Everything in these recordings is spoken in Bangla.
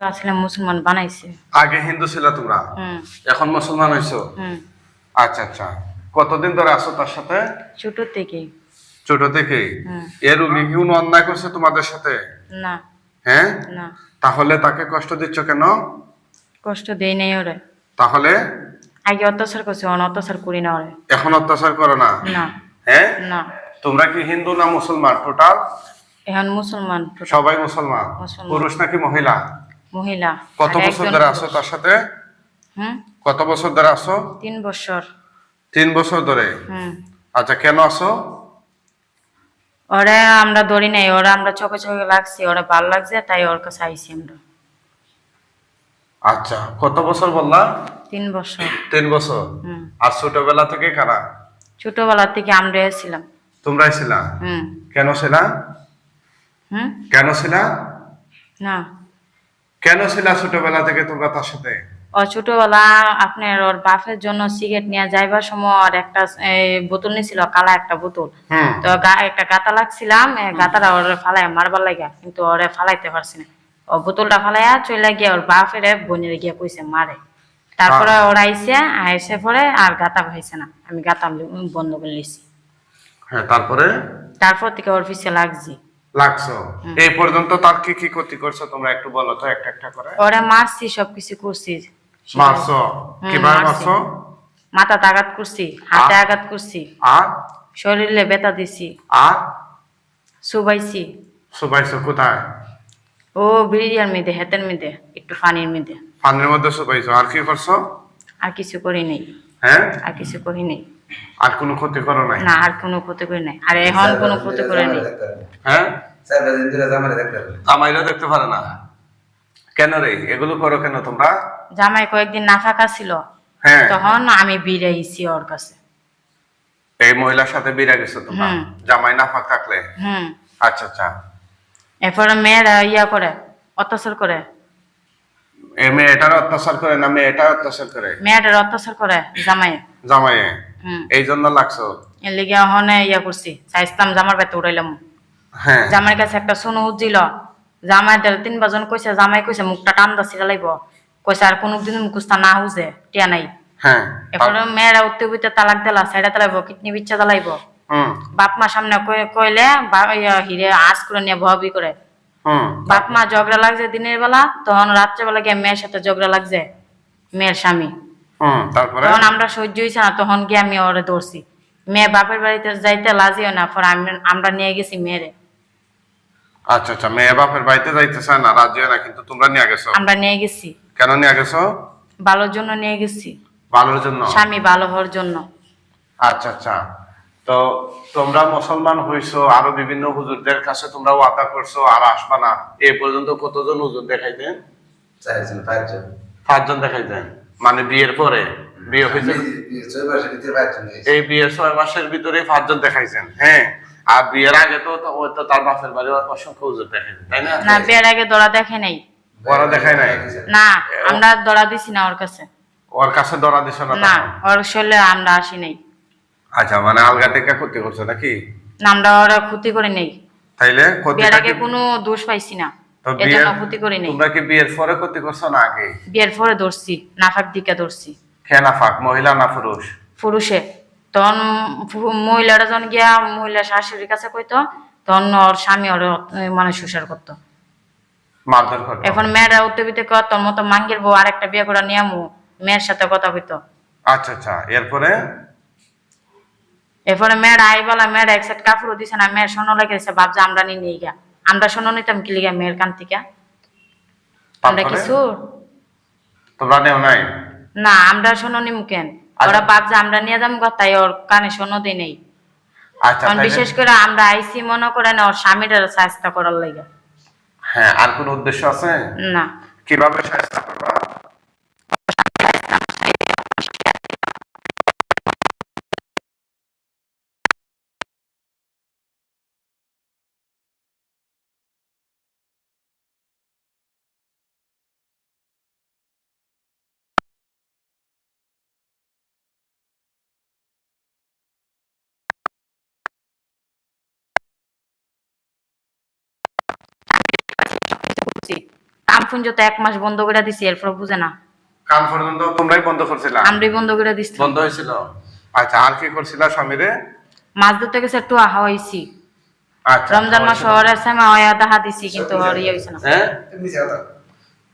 আসলে মুসলমান বানাইছে। আগে হিন্দু ছিল তোমরা? এখন মুসলমান হইছো? আচ্ছা আচ্ছা। কতদিন ধরে আছো তার সাথে? ছোট থেকে। ছোট থেকে? এর উনি কি কোনো অন্যায় করছে তোমাদের সাথে? না। হ্যাঁ? না। তাহলে তাকে কষ্ট দিচ্ছ কেন? কষ্ট দেই নাই ওরে। তাহলে? আগে অত্যাচার করছে অন অত্যাচার করি না ওরে। এখন অত্যাচার করো না? না। হ্যাঁ? না। তোমরা কি হিন্দু না মুসলমান টোটাল এখন মুসলমান সবাই মুসলমান। মুসলমান। পুরুষ নাকি মহিলা? মহিলা। কত বছর ধরে আছো তার সাথে? হুম? কত বছর ধরে আছো? তিন বছর। তিন বছর ধরে? হুম। আচ্ছা কেন আছো? ওরে আমরা নাই ওরা আমরা চোখে চোখে লাগছি ওরা ভালো লাগছে তাই ওর কাছে আইছি আমরা। আচ্ছা কত বছর বললা? তিন বছর। তিন বছর। হুম। আর ছোটবেলা থেকে কারা? ছোটবেলা থেকে আমরা এসেছিলাম। তোমরাই ছিলা? হুম। কেন ছিলা? কেন ছিলা? না। কেন ছিলা ছোটবেলা থেকে তোমরা তার সাথে? ও ছোটবেলা আপনার ওর বাপের জন্য সিগারেট নিয়ে যাইবার সময় একটা বোতল কালা একটা বোতল। তো একটা গাতা লাগছিলাম গাতাটা ওরে ফালাই মারবার লাগা কিন্তু ওরে ফালাইতে পারছি না। ও বোতলটা ফালাইয়া চলে গিয়ে ওর বাপের বোনের গিয়ে কইছে মারে। তারপরে ওরা আইসে আইসে পরে আর গাতা ভাইছে না। আমি গাতা বন্ধ করে লিছি হ্যাঁ তারপরে? তারপর থেকে ওর পিছিয়ে লাগছি। লাগছো? এই পর্যন্ত তার কি কি ক্ষতি করছ তোমরা একটু বলো তো একটা একটা করে? ওরা মারছি সবকিছু করছি। মারছো? কীভাবে মারছো। মাথাতে আঘাত করছি হাতে আঘাত করছি। আর? শরীরে ব্যথা দিছি। আর? সুবাইছি সুবাইছো কোথায়? ও বিড়িয়ার মেয়েদে হেতের মেয়েদে একটু পানির মেয়েদে পানির মধ্যে সুবাইছো আর কি করছ? আর কিছু করি নেই। হ্যাঁ? আর কিছু করি নেই। আর কোনো ক্ষতি করো নাই? না আর কোনো ক্ষতি করি নাই। আর এখন কোনো ক্ষতি করে নেই। হ্যাঁ? জামাইরা দেখতে পারে না। কেন রে? এগুলো করো কেন তোমরা? জামাই কয়েকদিন না ফাঁকা ছিল। হ্যাঁ। তখন আমি বিড়াইছি ওর কাছে। এই মহিলার সাথে বিরা গেছো তোমরা? জামাই না ফাঁক থাকলে? হুম। আচ্ছা আচ্ছা। এরপরে মেয়েরা ইয়া করে অত্যাচার করে। এই মেয়েটার অত্যাচার করে না মেয়েটা অত্যাচার করে? মেয়েটার অত্যাচার করে জামাই জামাইয়ে হুম এই জন্য লাগছো? এর লিগে হনে ইয়া করছি চাইছিলাম জামার উড়াইলাম হ্যাঁ। জামাইয়ের কাছে একটা সোনো উজ্জিল জামাই তিন বাজন কইছে জামাই কইছে মুখটা টান্দা ছিড়া লাইব কইছে আর কোনোদিন না হুজে টিয়া নাই। হ্যাঁ। এরপরে মেয়েরা তালাক দিলা সাইডা তালাইব কিডনি বিচ্ছা তালাইব বাপ মা সামনে কই- কইলে হিরে আজ করে নিয়ে ভবি করে। বাপ মা ঝগড়া লাগছে দিনের বেলা তখন রাত্রে বেলা গিয়ে মেয়ের সাথে ঝগড়া লাগছে মেয়ের স্বামী। তারপরে? তখন আমরা সহ্য হয়েছে না তখন গিয়ে আমি ওরে ধরছি। মেয়ে বাপের বাড়িতে যাইতে লাজিও না পর আমি- আমরা নিয়ে গেছি মেয়েরে। আচ্ছা আচ্ছা মেয়ে বাপের বাড়িতে যাইতে চায় না রাজি না কিন্তু তোমরা নিয়ে গেছো? আমরা নিয়ে গেছি। কেন নিয়ে গেছো? ভালোর জন্য নিয়ে গেছি। ভালোর জন্য? স্বামী ভালো হওয়ার জন্য। আচ্ছা আচ্ছা। তো তোমরা মুসলমান হইছো আরও বিভিন্ন হুজুরদের কাছে তোমরা ওয়াদা করছ আর আসবা না। এই পর্যন্ত কতজন হুজুর দেখাইতেন? চারজন পাঁচজন। পাঁচজন দেখাইতেন? মানে বিয়ের পরে? বিয়ে হয়েছে? পাঁচজন গেছে। এই বিয়ের ছয় মাসের ভিতরে পাঁচজন দেখাইছেন? হ্যাঁ। আর বিয়ের আগে তো তো- তার বাপের বাড়ি অসংখ্য হুজুর দেখাইছেন তাই না? না বিয়ের আগে দড়া দেখে নাই। ওরা দেখায় নাই? না আমরা দড়া দিছি না ওর কাছে। ওর কাছে দিছ না না ওর শরীরে আমরা আসি নাই। আচ্ছা মানে আলগা টেকা ক্ষতি করছ নাকি? না আমরা ওরা ক্ষতি করে নেই। তাইলে আগে কোনো দোষ পাইছি না। তো এর বিয়ের ক্ষতি করি নেই। তোমরা কি বিয়ের পরে ক্ষতি করছ না আগে? বিয়ের পরে ধরছি নাফাক দিকে ধরছি। খেয়ে না মহিলা না পুরুষ? পুরুষে। তখন মহিলারা যখন গিয়া মহিলা শাশুড়ির কাছে কইতো তখন ওর স্বামী ওর মানে সুসার করতো। মারধর করতো? এখন মেয়েরা কর তোর মতো মাঙ্গের বউ আরেকটা বিয়ে করা নিয়ামু মেয়ের সাথে কথা কইতো। আচ্ছা আচ্ছা। এরপরে? এরপরে মেয়েরা আইবেলা মেয়েরা এক সেট কাপড় দিছে না মেয়ের সোনো লেগে গেছে ভাবছে আমরা নিয়ে নিয়ে গিয়া। আমরা সোনো নিতাম কি লিগা মেয়ের কান থেকে? আমরা কিছু? তোমরা নেও নাই? না আমরা সোনো নিমু কেন? আচ্ছা। ওরা ভাবছে আমরা নিয়ে যাব গা, তাই ওর কানে সোনো দিই নেই। আচ্ছা কারণ বিশেষ করে আমরা আইসি মনে করেন ওর স্বামীর চেষ্টা করার লাগে। হ্যাঁ আর কোন উদ্দেশ্য আছে? না। কীভাবে চেষ্টা করবা? কাম পুঞ্জ তো এক মাস বন্ধ করে দিছি এরপর বুঝে না। কান পর্যন্ত তোমরাই বন্ধ করছিলা? আমরাই বন্ধ করে দিছি। বন্ধ হয়েছিল। আচ্ছা আর কি করছিলা স্বামীরে? মাছ ধরতে গেছে একটু আহা হয়েছি। আচ্ছা রমজান মাস শহরের সময় হয়ে দেখা দিছি কিন্তু আর ইয়ে হয়েছে না। হ্যাঁ? তুমি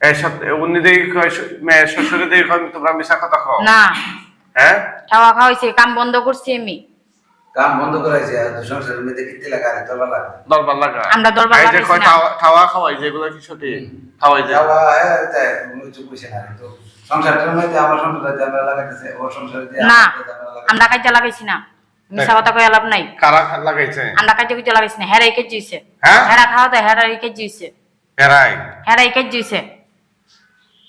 এই সত্য- উনি দেখি কয় মেয়ে শ্বশুরে কয় তোমরা মিশা কথা কও? না। হ্যাঁ? খাওয়া খাওয়া হয়েছে কাম বন্ধ করছি আমি। কাম বন্ধ করাইছে সংসারের মধ্যে কিতে লাগা আর লাগা। দরবার লাগা? আমরা দরবার এই কয় না। খাওয়া- খাওয়া খাওয়াই যেগুলো কি সত্যি? খাওয়াই যায় যাওয়া হ্যাঁ তাই কিছু কইছে না তো সংসারটার মধ্যে আমার সংসারে আমরা লাগাইতেছে ওর সংসারে দিয়ে না আমরা কাজে লাগাইছি না। মিশা কথা কয়ে লাভ নাই। কারা লাগাইছে? আমরা কাজে কিছু লাগাইছি না হেরা কেজি হয়েছে হ্যাঁ? হেরা খাওয়া দেয় হেরা কেজি হয়েছে এরাই হেরা কেজি হয়েছে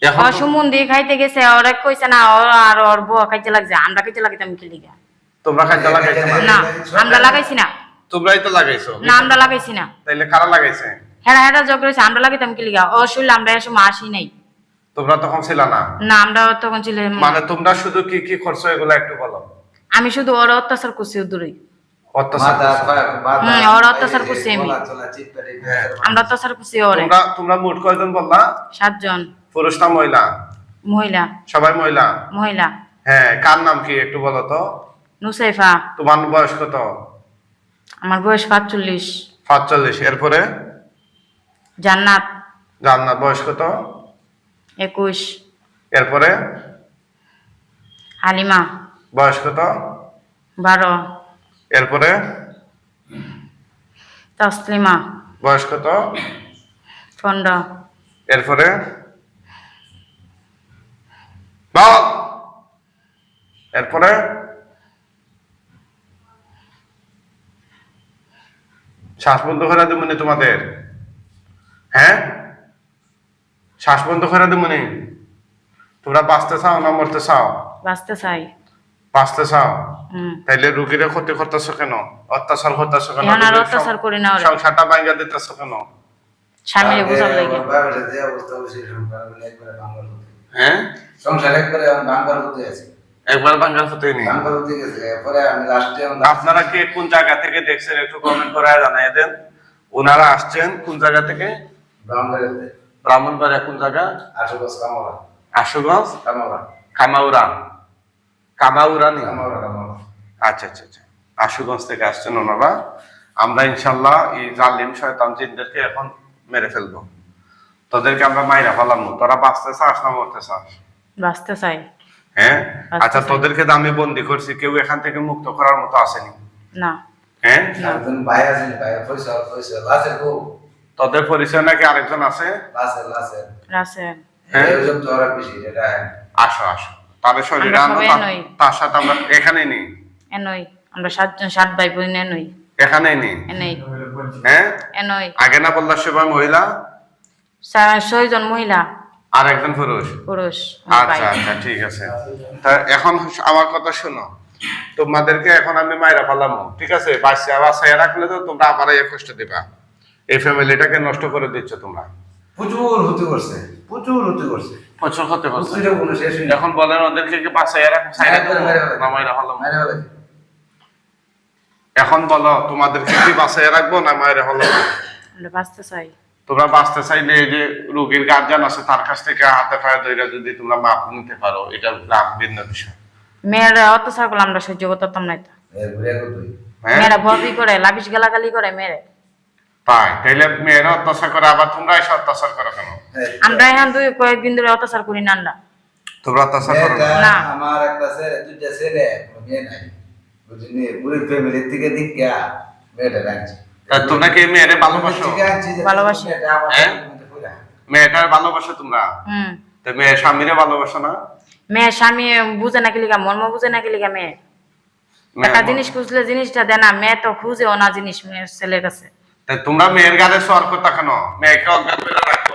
এখন তো- সুমন্দি খাইতে গেছে ওরা কইছে না আর ওর বউ খাইতে লাগছে আমরা খাইতে লাগাইতাম কি লিগা? তোমরা খাদ্য লাগাইছো না না আমরা লাগাইছি না। তোমরাই তো লাগাইছো। না আমরা লাগাইছি না। তাইলে কারা লাগাইছে? হেরা হেরা জগ রয়েছে আমরা লাগাইতাম কি লিগা? শুনলে আমরা আসি নাই। তোমরা তখন ছিল না? না আমরা তখন ছিল মানে তোমরা শুধু কি কি করছ এগুলো একটু বলো। আমি শুধু ওর অত্যাচার করছি দূরে হ্যাঁ। আমরা অত্যাচার করছি ওরে। তোমরা তোমরা মোট কয়জন বললা? সাতজন। পুরুষ না মহিলা? মহিলা। সবাই মহিলা? মহিলা। হ্যাঁ কার নাম কি একটু বলো তো? নুসাইফা। তোমার বয়স কত? আমার বয়স পাঁচচল্লিশ সাতচল্লিশ। এরপরে? জান্নাত। জান্নাত বয়স কত? একুশ। এরপরে? হালিমা। বয়স কত? বারো। এরপরে? তসলিমা। বয়স কত? পনেরো। এরপরে? এরপরে? শ্বাস বন্ধ করে দেবনি তোমাদের হ্যাঁ শ্বাস বন্ধ করে দেবনি তোমরা বাঁচতে চাও না মরতে চাও বাঁচতে চাই বাঁচতে চাও তাইলে রুগীরা ক্ষতি করতেছো কেন অত্যাচার করতেছো কেন অত্যাচার করি না সংসারটা ভাঙ্গা দিতেছো কেন স্বামীরে বুঝার লাগে মানে। হ্যাঁ সংসার একবারে ভাঙবার হতে আছে একবার ভাঙ্গার ক্ষতি নেই ভাঙবার গেছে পরে আমি লাস্টে আপনারা কি কোন জায়গা থেকে দেখছেন একটু কমেন্ট করে জানাই দেন। ওনারা আসছেন কোন জায়গা থেকে? ব্রাহ্মণবাড়িয়া কোন জায়গা? আশুগঞ্জ কামাউরা কামাউরা নি আচ্ছা আচ্ছা আচ্ছা। আশুগঞ্জ থেকে আসছেন ওনারা। আমরা ইনশাল্লাহ এই জালিম শয়তান জিনদেরকে এখন মেরে ফেলব। তোদেরকে আমরা মাইরা ফেলাম। তোরা বাঁচতে চাস না মরতে চাস? বাঁচতে চাই। হ্যাঁ? বাঁচতে আচ্ছা তোদেরকে তো আমি বন্দি করছি কেউ এখান থেকে মুক্ত করার মতো আসেনি। না। হ্যাঁ? একজন ভাই আছেন ভাই পয়সা পয়সা লাসের গো তোদের পরিচয় নাকি আরেকজন আছে? লাসের লাসের রাসেল হ্যাঁ। তো বেশি এটা আসো আসো। শরীরে আমরা তার- নই। সাথে আমরা এখানেই নেই। এনই। আমরা সাতজন সাত ভাই বোন এনই। এখানেই নেই। এনই। হ্যাঁ? এনই। আগে না বললার সময় মহিলা? ছয়জন মহিলা। আর একজন পুরুষ? পুরুষ আচ্ছা আচ্ছা ঠিক আছে। তা এখন আমার কথা শোনো। তোমাদেরকে এখন আমি মাইরা পালাম ঠিক আছে? বাচ্চা বাচ্চা রাখলে তো তোমরা আমার এই কষ্ট দিবা। এই ফ্যামিলিটাকে নষ্ট করে দিচ্ছ তোমরা। প্রচুর হতে করছে প্রচুর হতে করছে। প্রচুর হতে। এখন বলেন ওদেরকে কি বাচ্চা রাখো সাইরা না মাইরা পালাম এখন বলো তোমাদেরকে কি বাঁচাই রাখব না মায়ের হলো আমরা বাঁচতে চাই। তোমরা বাঁচতে চাইলে এই যে রোগীর গার্জিয়ান আছে তার কাছ থেকে হাতে পায়ে ধরে যদি তোমরা মাপ নিতে পারো এটা লাভ ভিন্ন বিষয়। মেয়েরা অত্যাচার করলে আমরা সহ্য করতাম না ঘুরে। হ্যাঁ? মেয়েরা ভবি করে লাভিস গালাগালি করে মেরে তাই তাইলে মেয়েরা অত্যাচার করে আবার তোমরা এসে অত্যাচার করো কেন? আমরা এখন দুই কয়েকদিন ধরে অত্যাচার করি না আমরা। তোমরা অত্যাচার করো না? আমার একটা ছেলে দুইটা ছেলে মেয়ে নাই। বুঝলি? পুরো ফ্যামিলির থেকে দীক্ষা মেয়েটা রাখছি। তোমরা কি মেয়েরে ভালোবাসো? ভালোবাসি। হ্যাঁ? মেয়েটার ভালোবাসো তোমরা? তো মেয়ে স্বামীরে ভালোবাসো না? মেয়ে স্বামী বুঝে না কিলিকা মর্ম বুঝে না কিলিকা মেয়ে। একটা জিনিস খুঁজলে জিনিসটা দেয় না মেয়ে তো খুঁজে না জিনিস মেয়ের ছেলের কাছে। তোমরা মেয়ের গালে সর করতে কেন মেয়েকে অজ্ঞান করে রাখো।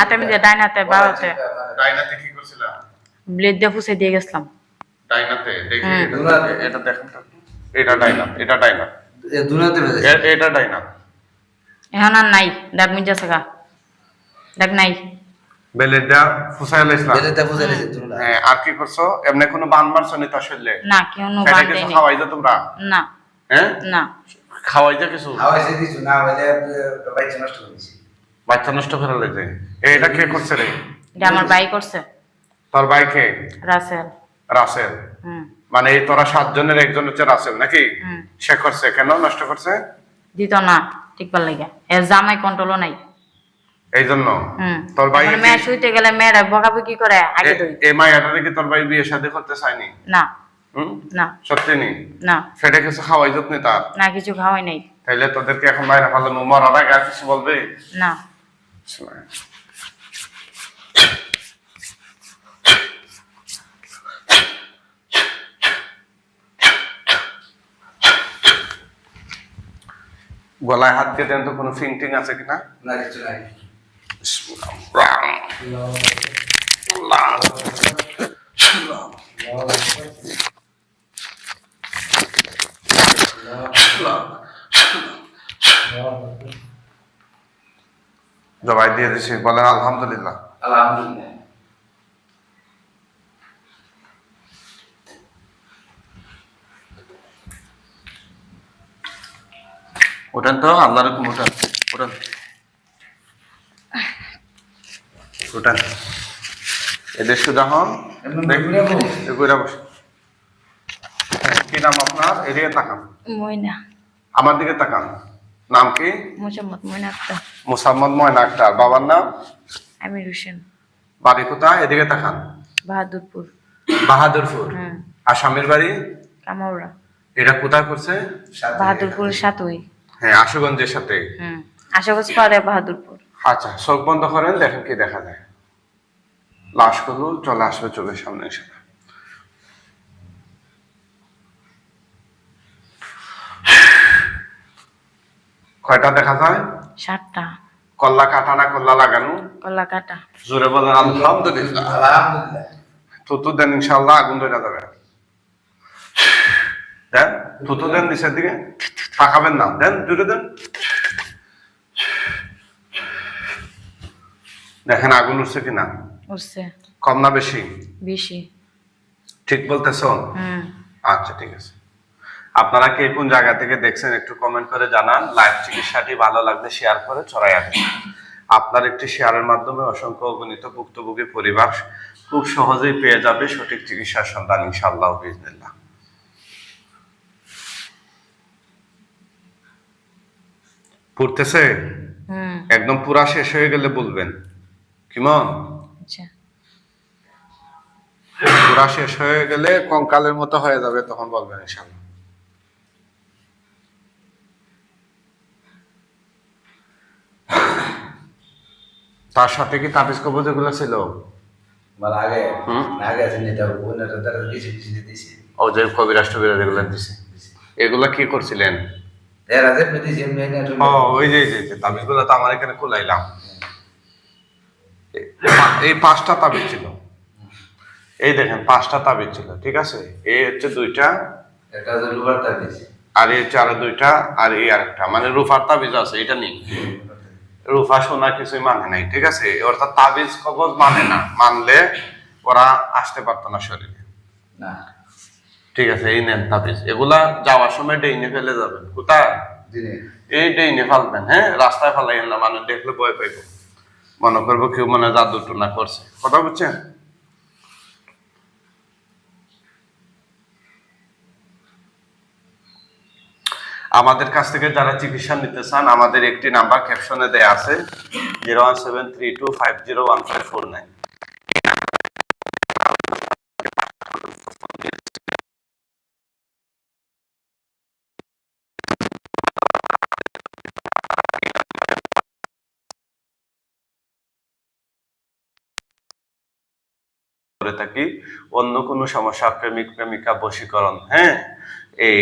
হাতে মিলে ডাইন হাতে বাবাতে ডাইনাতে কি করছিলা ব্লেড দিয়ে ফুসে দিয়ে গেছিলাম। ডাইনাতে দেখি এটা- এটা দেখেন তো। এটা ডাইনা এটা ডাইনা এ দুনাতে বেজে এ- এটা ডাইনা এখন আর নাই ডাক থাকা ডাক নাই। বেলেটা ফুসাই লাইছিলাম বেজেতে বুঝে গেছে দুনা হ্যাঁ আর কি করছ? এমনি কোনো বান মারছো নি তার শরীরে? না কেউ নো বান খাওয়াই যা তোমরা? না। হ্যাঁ? না। খাওয়াই যা কিছু? হাওয়াই সে না হইলে বাইচে নষ্ট করে দিছি বাচ্চা নষ্ট করে লেছে। এটা কে করছে রে? এটা আমার ভাই করছে। তোর ভাই কে? রাসেল। রাসেল? মানে এই তোরা সাতজনের একজন হচ্ছে রাসেল নাকি? সে করছে কেন নষ্ট করছে? দিত না ঠিকবার লাগে এর জামাই কন্ট্রোলও নাই। এই জন্য তোর ভাই মেয়ে শুইতে গেলে মেয়েরা বকাবকি করে আগে ধরি এই মায়াটা কি তোর ভাই বিয়ে শাদী করতে চায়নি? না। হুম? না। সত্যি নি? না। সেটা কিছু খাওয়াই তার? না কিছু খাওয়াই নাই। তাইলে তোদেরকে এখন বাইরে ভালো মরার আগে আর কিছু বলবে? না। গলায় হাত দিয়ে দেন তো কোনো ফিংটিং আছে কিনা? না কিছু নাই। জবাই দিয়ে দিছি বলেন আলহামদুলিল্লাহ। আলহামদুলিল্লাহ ওঠেন তো আল্লাহ রকম ওঠেন ওঠেন ওঠেন এদের সুদা হন কি নাম আপনার? এদিকে তাকান। ময়না। আমার দিকে তাকান। নাম কি? মোসাম্মদ ময়না আক্তার। মুসাম্মদ ময়না আক্তার। বাবার নাম? আমির হোসেন। বাড়ি কোথায়? এদিকে তাকান। বাহাদুরপুর। বাহাদুরপুর। আর স্বামীর বাড়ি? কামাউরা এটা কোথায় করছে সাথে বাহাদুরপুর সাতই। হ্যাঁ আশুগঞ্জের সাথে হুম। আশাগঞ্জ পারে বাহাদুরপুর। আচ্ছা চোখ বন্ধ করেন দেখেন কি দেখা যায়। লাশগুলো চলে আসবে চোখের সামনে এসে। কয়টা দেখা যায়? সাতটা। কল্লা কাটা না কল্লা লাগানো? কলা কাটা। জোরে বলেন আলহামদুলিল্লাহ। আলহামদুলিল্লাহ। থুতু দেন ইনশাল্লাহ আগুন ধরে যাবে। দেন থুতু দেন নিচের দিকে। তাকাবেন না। দেন জোরে দেন। দেখেন আগুন উঠছে কিনা? উঠছে। কম না বেশি? বেশি। ঠিক বলতেছ? হুম আচ্ছা ঠিক আছে। আপনারা কে কোন জায়গা থেকে দেখছেন একটু কমেন্ট করে জানান। লাইভ চিকিৎসাটি ভালো লাগলে শেয়ার করে ছড়াই দেন। আপনার একটি শেয়ারের মাধ্যমে অসংখ্য অগণিত ভুক্তভোগী পরিবার খুব সহজেই পেয়ে যাবে সঠিক চিকিৎসার সন্ধান ইনশাআল্লাহ বিজনেল্লাহ পড়তেছে? একদম পুরা শেষ হয়ে গেলে বলবেন। কিমন? আচ্ছা। পুরা শেষ হয়ে গেলে কঙ্কালের মতো হয়ে যাবে তখন বলবেন ইনশাআল্লাহ। তার সাথে কি তাবিজ কবজ এগুলো ছিল? আমার আগে হুম। আগে আছে নেতা বোনের তারা কিছু কিছু দিয়েছি ও যে কবি রাষ্ট্রবিরা যেগুলো দিছে। এগুলা কি করছিলেন? এরা যে দিয়েছি ও ওই যে যে- তাবিজগুলো তো আমার এখানে খোলাইলাম। এই পাঁচটা তাবিজ ছিল। এই দেখেন পাঁচটা তাবিজ ছিল ঠিক আছে? এই হচ্ছে দুইটা একটা যে লুবার তা দিয়েছি আর এই হচ্ছে আরও দুইটা আর এই আরেকটা। মানে রুফার তাবিজ আছে এটা নেই। রুফা সোনা কিছুই মানে নাই ঠিক আছে? অর্থাৎ তাবিজ কবজ মানে না মানলে ওরা আসতে পারতো না শরীরে। ঠিক আছে এই নেন তাবিজ। এগুলা যাওয়ার সময় ডেইনে ফেলে যাবেন কোথায়? এই ডেইনে ফেলবেন হ্যাঁ? রাস্তায় ফেলাই না মানুষ দেখলে ভয় পাইব। মনে করব কেউ মানে জাদু টুনা করছে। কথা বুঝছেন? আমাদের কাছ থেকে যারা চিকিৎসা নিতে চান, আমাদের একটি নাম্বার ক্যাপশনে দেয়া আছে zero one seven three two five zero one five four nine থাকি, অন্য কোনো সমস্যা, প্রেমিক, প্রেমিকা, বশীকরণ হ্যাঁ? এই,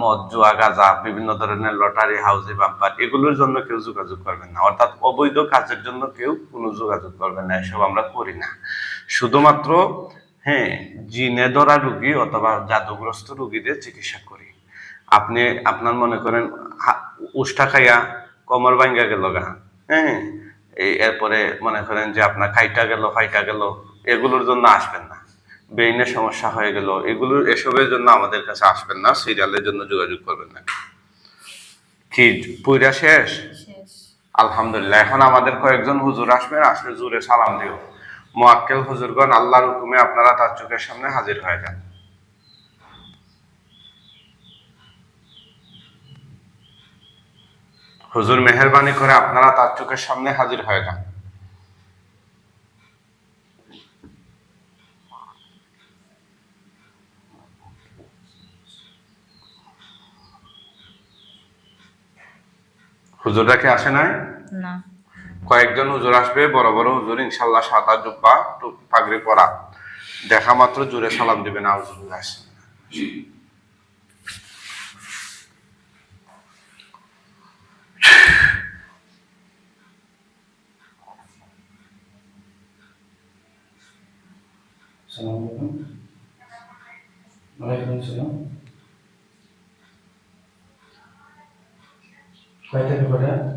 মদ, জুয়া, গাঁজা, বিভিন্ন ধরনের লটারি, হাউজি বাম্পার এগুলোর জন্য কেউ যোগাযোগ করবেন না। অর্থাৎ অবৈধ কাজের জন্য কেউ কোনো যোগাযোগ করবেন না, এসব আমরা করি না। শুধুমাত্র হ্যাঁ জিনে ধরা রুগী অথবা জাদুগ্রস্ত রুগীদের চিকিৎসা করি। আপনি, আপনার মনে করেন উষ্টা খাইয়া কমর ভাঙ্গা গেল গা হ্যাঁ এরপরে মনে করেন যে আপনার খাইটা গেল, ফাইটা গেল, এগুলোর জন্য আসবেন না। ব্রেইনের সমস্যা হয়ে গেল। এগুলো এসবের জন্য আমাদের কাছে আসবেন না সিরিয়ালের জন্য যোগাযোগ করবেন না। কি পুরা শেষ? শেষ। আলহামদুলিল্লাহ এখন আমাদের কয়েকজন হুজুর আসবেন আসলে জুরে সালাম দিও। মোয়াক্কেল হুজুরগণ আল্লাহর হুকুমে আপনারা তার চোখের সামনে হাজির হয়ে যান। হুজুর মেহরবানি করে আপনারা তার চোখের সামনে হাজির হয়ে যান। হুজুররা কি আসে নাই? না। কয়েকজন হুজুর আসবে বড় বড় হুজুর ইনশাল্লাহ সাদা জুব্বা পাগড়ি পরা। দেখা মাত্র জুড়ে সালাম দিবেন আউজুবিল্লাহ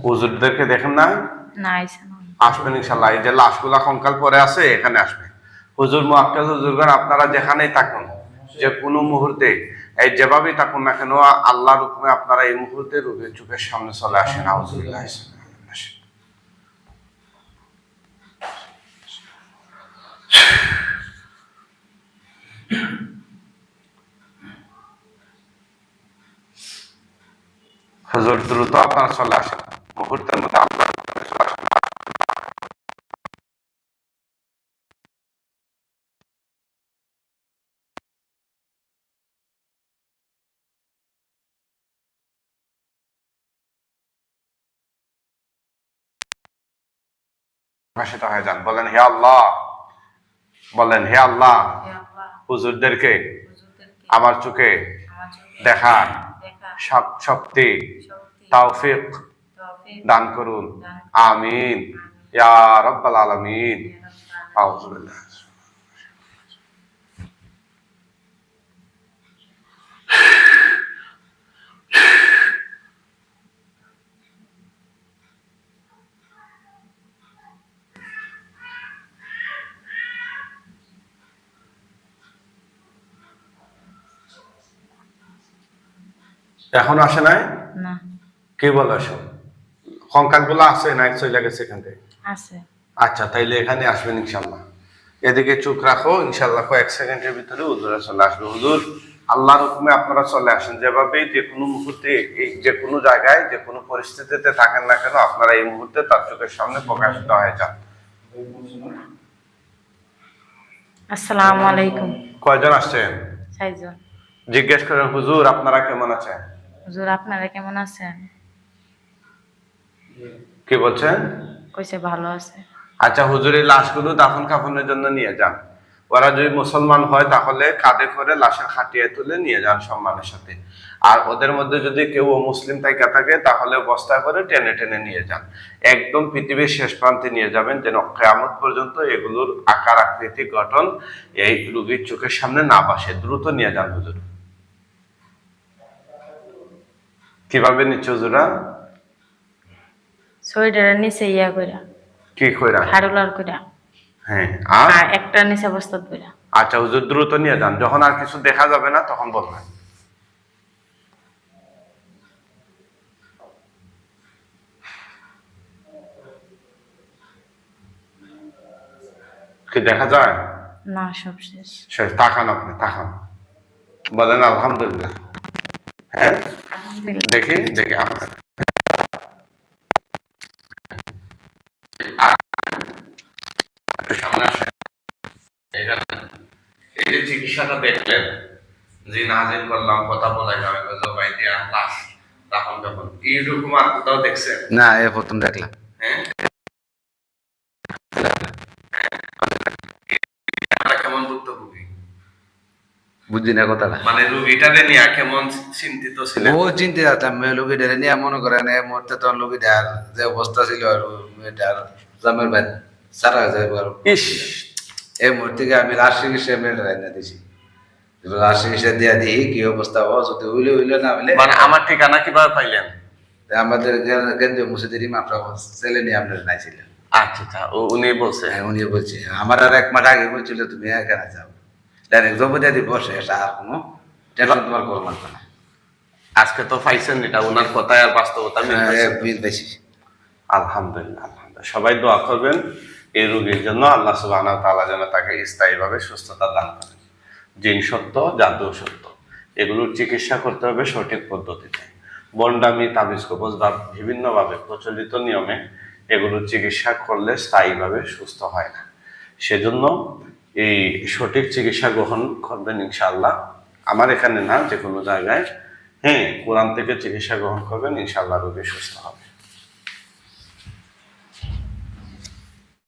হুজুরদেরকে দেখেন না? আসবেন ইনশাল্লাহ এই যে লাশগুলা কঙ্কাল পরে আছে এখানে আসবে। হুজুর মুআক্কাল হুজুরগণ আপনারা যেখানেই থাকুন যে কোনো মুহূর্তে এই যেভাবেই থাকুন না কেন আল্লাহর হুকুমে আপনারা এই মুহূর্তে রোগীর চোখের সামনে চলে আসেন। আউজুবিল্লাহ হুজুর দ্রুত আপনারা চলে আসেন মুহূর্তের মধ্যে আল্লাহর হুকুমে চলে আসেন প্রকাশিত হয়ে যান বলেন হে আল্লাহ বলেন হে আল্লাহ হুজুরদেরকে আমার চোখে দেখার শক্তি তৌফিক দান করুন। আমিন। ইয়া রব্বাল আলামিন। আউযু বিল্লাহ। এখন আসে নাই? না। কে বলে আসো। কঙ্কালগুলো আছে নাই চলে গেছে এখান থেকে? আছে। আচ্ছা তাইলে এখানে আসবেন ইনশাল্লাহ এদিকে চোখ রাখো ইনশাল্লাহ কয়েক সেকেন্ডের ভিতরে হুজুরা চলে আসবে। হুজুর আল্লাহর হুকুমে আপনারা চলে আসেন। যেভাবেই যে কোনো মুহূর্তে এই যে কোনো জায়গায় যে কোনো পরিস্থিতিতে থাকেন না কেন আপনারা এই মুহূর্তে তার চোখের সামনে প্রকাশিত হয়ে যান। আসসালামু আলাইকুম। কয়জন আসছেন? জিজ্ঞেস করেন হুজুর আপনারা কেমন আছেন? হুজুর আপনারা কেমন আছেন? কি বলছেন? কইছে ভালো আছে। আচ্ছা হুজুরের লাশগুলো দাফন কাফনের জন্য নিয়ে যান। ওরা যদি মুসলমান হয় তাহলে কাঁধে করে লাশের খাটিয়ে তুলে নিয়ে যান সম্মানের সাথে। আর ওদের মধ্যে যদি কেউ মুসলিম তাইকা থাকে তাহলে বস্তা করে টেনে টেনে নিয়ে যান। একদম পৃথিবীর শেষ প্রান্তে নিয়ে যাবেন যেন কেয়ামত পর্যন্ত এগুলোর আকার আকৃতি গঠন এই রুগীর চোখের সামনে না বাসে দ্রুত নিয়ে যান হুজুর। কীভাবে নিচ্ছে হুজুরা শরীরের নিচে ইয়া কইরা। কি কইরা? হাড়ুলার কইরা। হ্যাঁ আর? আর একটা নিচে বস্তাত কইরা। আচ্ছা হুজুর দ্রুত নিয়ে যান। যখন আর কিছু দেখা যাবে না তখন বলবেন। কি দেখা যায়? না সব শেষ। শেষ তাকান আপনি তাকান। বলেন আলহামদুলিল্লাহ। হ্যাঁ দেখি দেখি এই যে চিকিৎসাটা দেখলেন যে নাজিল করলাম কথা বলা যাবে জবাই দিয়ে লাশ তখন তখন এইরকম আর কোথাও দেখছেন? না এ প্রথম দেখলাম হ্যাঁ আমরা কেমন ভুক্তভোগী না কথাটা? মানে রুগীটারে নিয়ে কেমন চিন্তিত ও নিয়ে মনে করেন এই মুহূর্তে যে অবস্থা ছিল আর মেয়েটার জামের ভাই সারা যায় ইস। এই মুহূর্তে আমি রাজ চিকিৎসা মেয়েটা রান্না দিছি। চিকিৎসা দিয়া দিই কি অবস্থা ও যদি না হইলে মানে আমার ঠিকানা কীভাবে পাইলেন? আমাদের কেন্দ্রীয় মসজিদের ইমাম ছেলে নিয়ে আপনার নাই ছিলেন। আচ্ছা আচ্ছা উনি বলছে। হ্যাঁ, উনি বলছে। আমার আর এক মাস আগে বলছিল তুমি এখানে যাও। ডাইরেক্ট জবদিয়া দিব শেষ আর কোনো টেনশন তোমার করো লাগবে না। আজকে তো পাইছেন এটা ওনার কথায় আর বাস্তবতা মিলতেছে। হ্যাঁ, বিল বেশি আলহামদুলিল্লাহ আলহামদুলিল্লাহ। সবাই দোয়া করবেন এই রোগীর জন্য আল্লাহ সুবাহ তাআলা যেন তাকে স্থায়ীভাবে সুস্থতা দান করেন জিন সত্য জাদু সত্য এগুলোর চিকিৎসা করতে হবে সঠিক পদ্ধতিতে। বন্ডামি তাবিজ কবজ বা বিভিন্নভাবে প্রচলিত নিয়মে এগুলোর চিকিৎসা করলে স্থায়ীভাবে সুস্থ হয় না। সেজন্য এই সঠিক চিকিৎসা গ্রহণ করবেন ইনশাল্লাহ আমার এখানে না যে কোনো জায়গায় হ্যাঁ কোরআন থেকে চিকিৎসা গ্রহণ করবেন ইনশাল্লাহ রোগী সুস্থ হবে।